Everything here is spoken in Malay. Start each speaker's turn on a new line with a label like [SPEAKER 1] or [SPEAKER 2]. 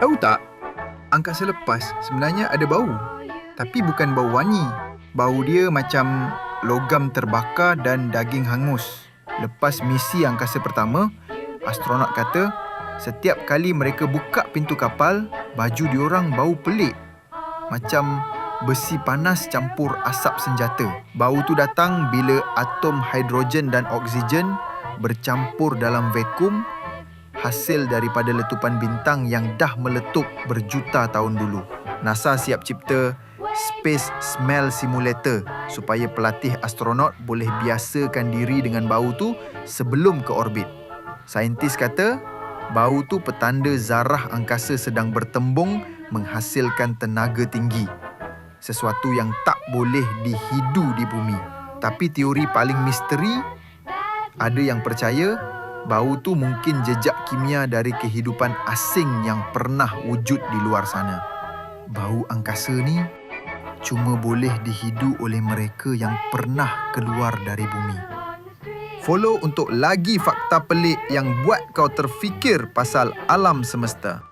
[SPEAKER 1] Tahu tak? Angkasa lepas sebenarnya ada bau. Tapi bukan bau wangi. Bau dia macam logam terbakar dan daging hangus. Lepas misi angkasa pertama, astronot kata setiap kali mereka buka pintu kapal, baju diorang bau pelik. Macam besi panas campur asap senjata. Bau tu datang bila atom hidrogen dan oksigen bercampur dalam vakum hasil daripada letupan bintang yang dah meletup berjuta tahun dulu. NASA siap cipta Space Smell Simulator supaya pelatih astronot boleh biasakan diri dengan bau tu sebelum ke orbit. Saintis kata, bau tu petanda zarah angkasa sedang bertembung menghasilkan tenaga tinggi. Sesuatu yang tak boleh dihidu di bumi. Tapi teori paling misteri, ada yang percaya bau tu mungkin jejak kimia dari kehidupan asing yang pernah wujud di luar sana. Bau angkasa ni cuma boleh dihidu oleh mereka yang pernah keluar dari bumi. Follow untuk lagi fakta pelik yang buat kau terfikir pasal alam semesta.